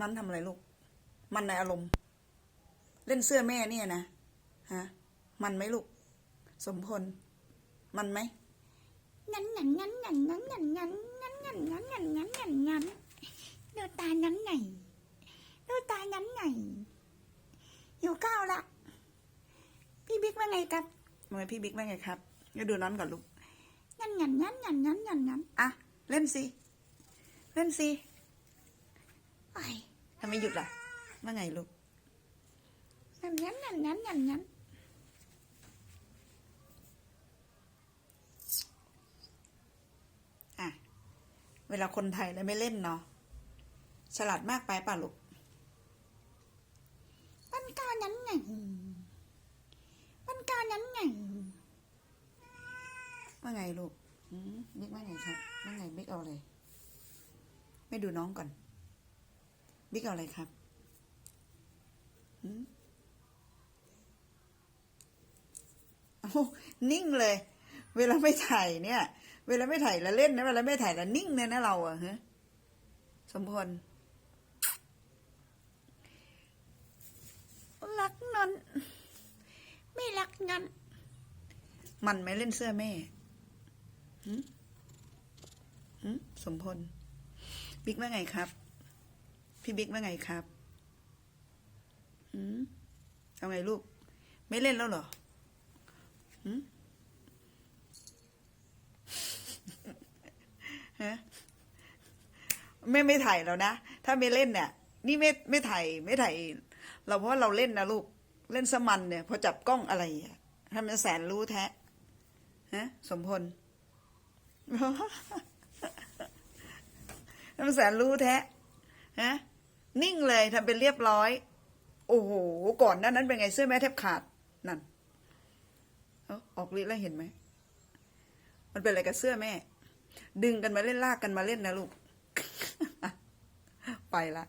นั้นทำอะไรลูก มันในอารมณ์ เล่นเสื้อแม่เนี่ยนะฮะมันไหมลูก สมพล มันไหมงั้นงั้นงั้นงั้นงั้นงั้นงั้นงั้นงั้นงั้นงั้นงั้นงั้นงั้นดูตางั้นไงดูตางั้นไงอยู่ก้าวละพี่บิ๊กว่าไงครับทำไมพี่บิ๊กว่าไงครับเดี๋ยวดูนั้นก่อนลูกงั้นงั้นงั้นงั้นงั้นงั้นงั้นอะเล่นสิเล่นสิไอ้ทำ ไมหยุดล่ะ ว่าไงลูกงั้นงั้นงั้นงั้นงั้นงั้นอะ เวลาคนไทยแล้วไม่เล่นเนาะ ฉลาดมากไปป่ะลูกมันก้าวงั้นไงมันก้าวงั้นไงว่าไงลูกอืมบิ๊กว่าไงครับว่าไงบิ๊กเอาอะไรไม่ดูน้องก่อน บิ๊กเอาอะไรครับอืมโอ้นิ่งเลย เวลาไม่ถ่ายเนี่ย เวลาไม่ถ่ายแล้วเล่นนะเวลาไม่ถ่ายแล้วนิ่งเลยนะเราอะฮะสมพลรักนอนไม่รักงันมันไหม่เล่นเสื้อแม่หืมหืมสมพล บิ๊กว่าไงครับ พี่บิ๊กว่าไงครับหืมเอาไงลูก ไม่เล่นแล้วเหรอหืมฮะไม่ไม่ถ่ายแล้วนะ ถ้าไม่เล่นเนี่ย นี่ไม่ไม่ถ่ายไม่ถ่ายเราเพราะว่าเราเล่นนะลูก เล่นสมันเนี่ย พอจับกล้องอะไรอะทำเป็นแสนรู้แท้ฮะสมพลทำเป็นแสนรู้แท้ฮะ นิ่งเลยทำเป็นเรียบร้อย โอ้โห ก่อนหนั้นนั้นเป็นไงเสื้อแม่แทบขาด นั่นออกฤทธิ์แล้วเห็นไหม มันเป็นอะไรกับเสื้อแม่ ดึงกันมาเล่นลากกันมาเล่นนะลูก ไปละ